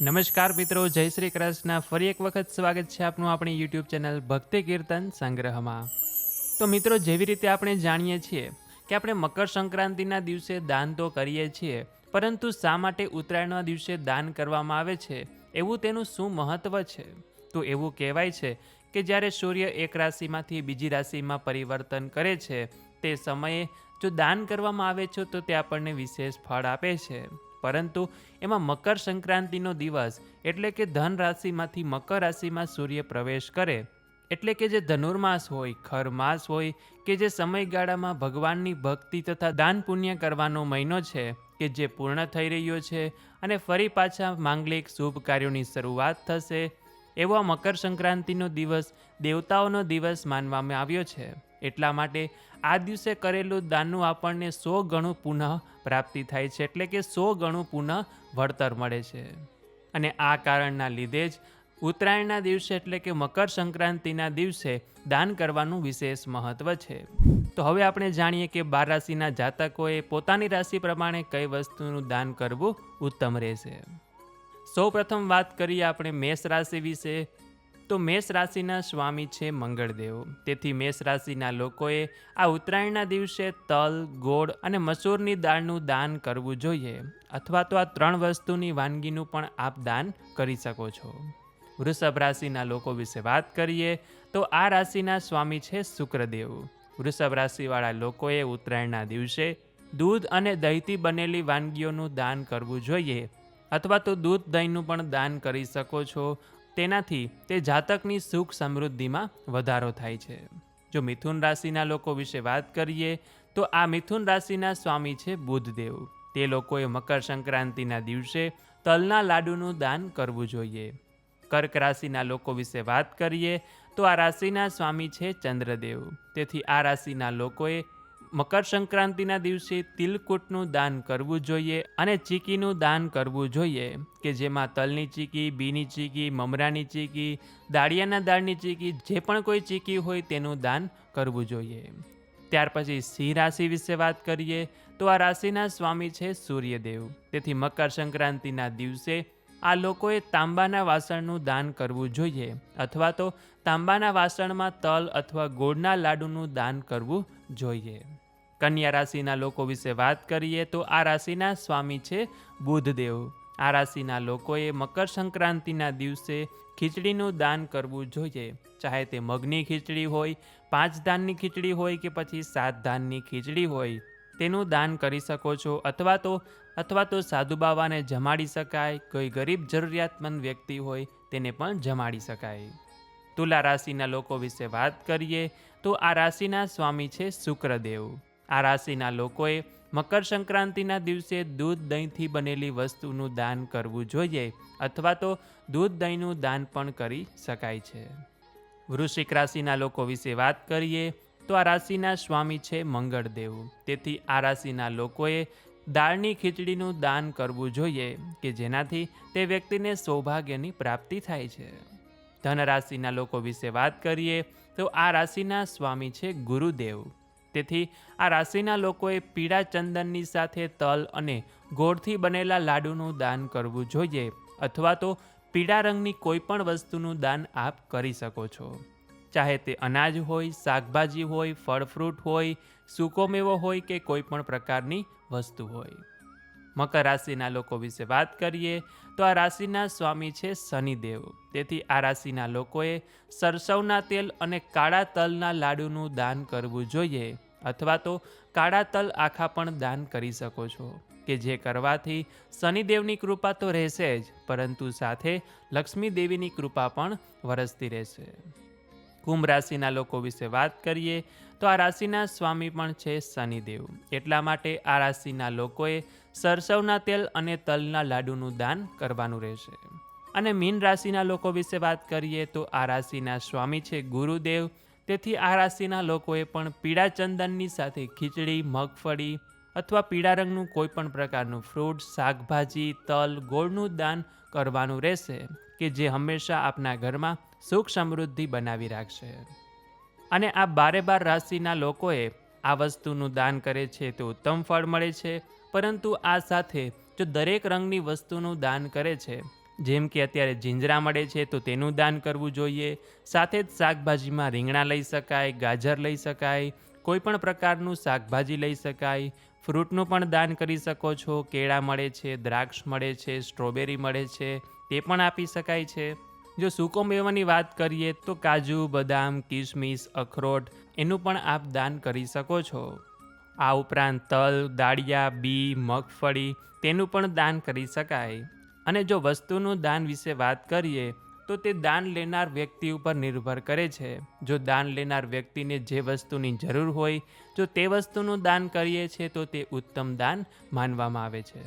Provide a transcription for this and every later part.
નમસ્કાર મિત્રો, જય શ્રી કૃષ્ણ. ફરી એક વખત સ્વાગત છે આપનું આપણી યુટ્યુબ ચેનલ ભક્તિ કીર્તન સંગ્રહમાં. તો મિત્રો, જેવી રીતે આપણે જાણીએ છીએ કે આપણે મકર સંક્રાંતિના દિવસે દાન તો કરીએ છીએ, પરંતુ શા માટે ઉત્તરાયણના દિવસે દાન કરવામાં આવે છે? એવું તેનું શું મહત્ત્વ છે? તો એવું કહેવાય છે કે જ્યારે સૂર્ય એક રાશિમાંથી બીજી રાશિમાં પરિવર્તન કરે છે, તે સમયે જો દાન કરવામાં આવે છે, તો તે આપણને વિશેષ ફળ આપે છે. પરંતુ એમાં મકર સંક્રાંતિનો દિવસ એટલે કે ધન રાશિમાંથી મકર રાશિમાં સૂર્ય પ્રવેશ કરે. એટલે કે જે ધનુર્માસ હોય ખર માસ હોય કે જે સમયગાળામાં ભગવાનની ભક્તિ તથા દાન પુણ્ય કરવાનો મહિનો છે કે જે પૂર્ણ થઈ રહ્યો છે અને ફરી પાછા માંગલિક શુભ કાર્યોની શરૂઆત થશે. એવો મકર સંક્રાંતિનો દિવસ દેવતાઓનો દિવસ માનવામાં આવ્યો છે. એટલા માટે આ દિવસે કરેલું દાનનું આપણને સો ગણું પુનઃ પ્રાપ્તિ થાય છે, એટલે કે સો ગણું પુનઃ વળતર મળે છે. અને આ કારણના લીધે જ ઉત્તરાયણના દિવસે એટલે કે મકર સંક્રાંતિના દિવસે દાન કરવાનું વિશેષ મહત્વ છે. તો હવે આપણે જાણીએ કે બાર રાશિના જાતકોએ પોતાની રાશિ પ્રમાણે કઈ વસ્તુનું દાન કરવું ઉત્તમ રહેશે. સૌ પ્રથમ વાત કરીએ આપણે મેષ રાશિ વિશે. તો મેષ રાશિના સ્વામી છે મંગળદેવ. તેથી મેષ રાશિના લોકોએ આ ઉત્તરાયણના દિવસે તલ, ગોળ અને મસૂરની દાળનું દાન કરવું જોઈએ. અથવા તો આ ત્રણ વસ્તુની વાનગીનું પણ આપ દાન કરી શકો છો. વૃષભ રાશિના લોકો વિશે વાત કરીએ, તો આ રાશિના સ્વામી છે શુક્રદેવ. વૃષભ રાશિવાળા લોકોએ ઉત્તરાયણના દિવસે દૂધ અને દહીંથી બનેલી વાનગીઓનું દાન કરવું જોઈએ. અથવા તો દૂધ, દહીંનું પણ દાન કરી શકો છો. તેનાથી તે જાતકની સુખ સમૃદ્ધિમાં વધારો થાય છે. જો મિથુન રાશિના લોકો વિશે વાત કરીએ, તો આ મિથુન રાશિના સ્વામી છે બુધદેવ તે લોકોએ મકર સંક્રાંતિના દિવસે તલના લાડુનું દાન કરવું જોઈએ. કર્ક રાશિના લોકો વિશે વાત કરીએ, તો આ રાશિના સ્વામી છે ચંદ્રદેવ. તેથી આ રાશિના લોકોએ મકર સંક્રાંતિના દિવસે તિલકુટનું દાન કરવું જોઈએ અને ચીકીનું દાન કરવું જોઈએ, કે જેમાં તલની ચીકી, બીની ચીકી, મમરાની ચીકી, દાળિયાના દાળની ચીકી, જે પણ કોઈ ચીકી હોય તેનું દાન કરવું જોઈએ. ત્યાર પછી સિંહ રાશિ વિશે વાત કરીએ, તો આ રાશિના સ્વામી છે સૂર્યદેવ. તેથી મકર સંક્રાંતિના દિવસે આ લોકોએ તાંબાના વાસણનું દાન કરવું જોઈએ, અથવા તો તાંબાના વાસણમાં તલ અથવા ગોળના લાડુનું દાન કરવું જોઈએ. કન્યા રાશિના લોકો વિશે વાત કરીએ તો આ રાશિના સ્વામી છે બુધદેવ. આ રાશિના લોકોએ મકર સંક્રાંતિના દિવસે ખીચડીનું દાન કરવું જોઈએ. ચાહે તે મગની ખીચડી હોય, પાંચ ધાનની ખીચડી હોય કે પછી સાત ધાનની ખીચડી હોય, તેનું દાન કરી શકો છો અથવા તો અથવા તો સાધુ બાવાને જમાડી શકાય, કોઈ ગરીબ જરૂરિયાતમંદ વ્યક્તિ હોય તેને પણ જમાડી શકાય. તુલા રાશિના લોકો વિશે વાત કરીએ તો આ રાશિના સ્વામી છે શુક્રદેવ. આ રાશિના લોકોએ મકર સંક્રાંતિના દિવસે દૂધ દહીંથી બનેલી વસ્તુનું દાન કરવું જોઈએ અથવા તો દૂધ દહીંનું દાન પણ કરી શકાય છે. વૃશ્ચિક રાશિના લોકો વિશે વાત કરીએ તો આ રાશિના સ્વામી છે મંગળદેવ. તેથી આ રાશિના લોકોએ દાળની ખીચડીનું દાન કરવું જોઈએ કે જેનાથી તે વ્યક્તિને સૌભાગ્યની પ્રાપ્તિ થાય છે. ધન રાશિના લોકો વિશે વાત કરીએ તો આ રાશિના સ્વામી છે ગુરુદેવ. તેથી આ રાશિના લોકોએ પીળા ચંદનની સાથે તલ અને ગોળથી બનેલા લાડુનું દાન કરવું જોઈએ અથવા તો પીળા રંગની કોઈ પણ વસ્તુનું દાન આપ કરી શકો છો. ચાહે તે અનાજ હોય, શાકભાજી હોય, ફળ ફ્રૂટ હોય સૂકો મેવો હોય કે કોઈ પણ પ્રકારની વસ્તુ હોય. મકર રાશિના લોકો વિશે વાત કરીએ તો આ રાશિના સ્વામી છે શનિદેવ. તેથી આ રાશિના લોકોએ સરસવના તેલ અને કાળા તલના લાડુનું દાન કરવું જોઈએ. અથવા તો કાળા તલ આખા પણ દાન કરી શકો છો, કે જે કરવાથી શનિદેવની કૃપા તો રહેશે જ, પરંતુ સાથે લક્ષ્મી દેવીની કૃપા પણ વરસતી રહેશે. કુંભ રાશિના લોકો વિશે વાત કરીએ, તો આ રાશિના સ્વામી પણ છે શનિદેવ. એટલા માટે આ રાશિના લોકોએ સરસવના તેલ અને તલના લાડુનું દાન કરવાનું રહેશે. અને મીન રાશિના લોકો વિશે વાત કરીએ, તો આ રાશિના સ્વામી છે ગુરુદેવ તેથી આ રાશિના લોકોએ પણ પીળા ચંદનની સાથે ખીચડી, મગફળી અથવા પીળા રંગનું કોઈ પણ પ્રકારનું ફ્રૂટ, શાકભાજી, તલ, ગોળનું દાન કરવાનું રહેશે કે જે હંમેશા આપના ઘરમાં સુખ સમૃદ્ધિ બનાવી રાખશે. અને આ બારે બાર રાશિના લોકોએ આ વસ્તુનું દાન કરે છે તો ઉત્તમ ફળ મળે છે, પરંતુ આ સાથે જો દરેક રંગની વસ્તુનું દાન કરે છે જેમ કે અત્યારે જીંજરા મળે છે, તો તેનું દાન કરવું જોઈએ. સાથે જ શાકભાજીમાં રીંગણા લઈ શકાય, ગાજર લઈ શકાય, કોઈ પણ પ્રકારનું શાકભાજી લઈ શકાય. ફ્રૂટનું પણ દાન કરી શકો છો. કેળા મળે છે, દ્રાક્ષ મળે છે, સ્ટ્રોબેરી મળે છે, તે પણ આપી શકાય છે. જો સૂકો મેવાની વાત કરીએ, તો કાજુ, બદામ, કિસમિસ, અખરોટ, એનું પણ આપ દાન કરી શકો છો. આ ઉપરાંત તલ, દાળિયા, બી, મગફળી, તેનું પણ દાન કરી શકાય. અને જો વસ્તુનું દાન વિશે વાત કરીએ, તો તે દાન લેનાર વ્યક્તિ ઉપર નિર્ભર કરે છે. જો દાન લેનાર વ્યક્તિને જે વસ્તુની જરૂર હોય, જો તે વસ્તુનું દાન કરીએ છીએ, તો તે ઉત્તમ દાન માનવામાં આવે છે.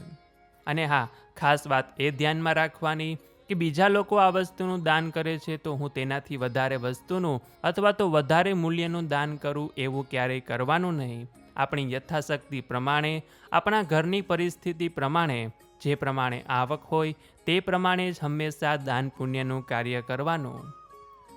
અને હા, ખાસ વાત એ ધ્યાનમાં રાખવાની કે બીજા લોકો આ વસ્તુનું દાન કરે છે, તો હું તેનાથી વધારે વસ્તુનું અથવા તો વધારે મૂલ્યનું દાન કરું એવું ક્યારેય કરવાનું નહીં. આપણી યથાશક્તિ પ્રમાણે, આપણા ઘરની પરિસ્થિતિ પ્રમાણે જે પ્રમાણે આવક હોય તે પ્રમાણે જ હંમેશા દાન પુણ્યનું કાર્ય કરવાનું.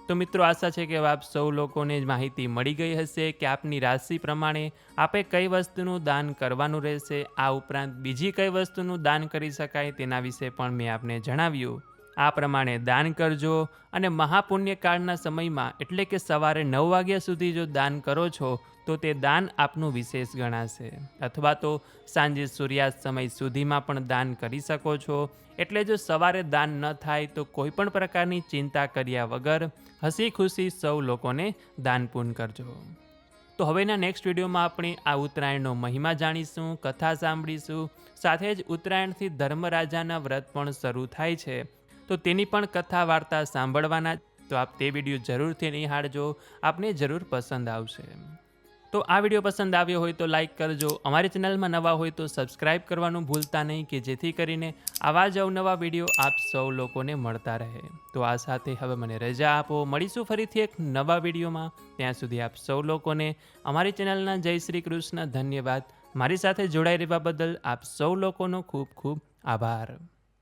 તો મિત્રો, આશા છે કે આપ સૌ લોકોને જ માહિતી મળી ગઈ હશે કે આપની રાશિ પ્રમાણે આપે કઈ વસ્તુનું દાન કરવાનું રહેશે, આ ઉપરાંત બીજી કઈ વસ્તુનું દાન કરી શકાય તેના વિશે પણ મેં આપને જણાવ્યું. આ પ્રમાણે દાન કરજો અને મહાપુણ્યકાળના સમયમાં એટલે કે સવારે નવ વાગ્યા સુધી જો દાન કરો છો, તો તે દાન આપનું વિશેષ ગણાશે. અથવા તો સાંજે સૂર્યાસ્ત સમય સુધીમાં પણ દાન કરી શકો છો. એટલે જો સવારે દાન ન થાય, તો કોઈ પણ પ્રકારની ચિંતા કર્યા વગર હસી ખુશી સૌ લોકોને દાન પૂન કરજો. તો હવેના નેક્સ્ટ વિડીયોમાં આપણે આ ઉત્તરાયણનો મહિમા જાણીશું, કથા સાંભળીશું. સાથે જ ઉત્તરાયણથી ધર્મરાજાના વ્રત પણ શરૂ થાય છે. તો તેની પણ કથા વાર્તા સાંભળવાના તો આપ તે વીડિયો જરૂરથી નિહાળજો. આપને જરૂર પસંદ આવશે. તો આ વીડિયો પસંદ આવ્યો હોય તો લાઈક કરજો. અમારી ચેનલમાં નવા હોય તો સબસ્ક્રાઈબ કરવાનું ભૂલતા નહીં કે જેથી કરીને આવા જ અવનવા વીડિયો આપ સૌ લોકોને મળતા રહે. તો આ સાથે હવે મને રજા આપો. મળીશું ફરીથી એક નવા વિડીયોમાં. ત્યાં સુધી આપ સૌ લોકોને અમારી ચેનલના જય શ્રી કૃષ્ણ ધન્યવાદ. મારી સાથે જોડાઈ રહેવા બદલ આપ સૌ લોકોનો ખૂબ ખૂબ આભાર.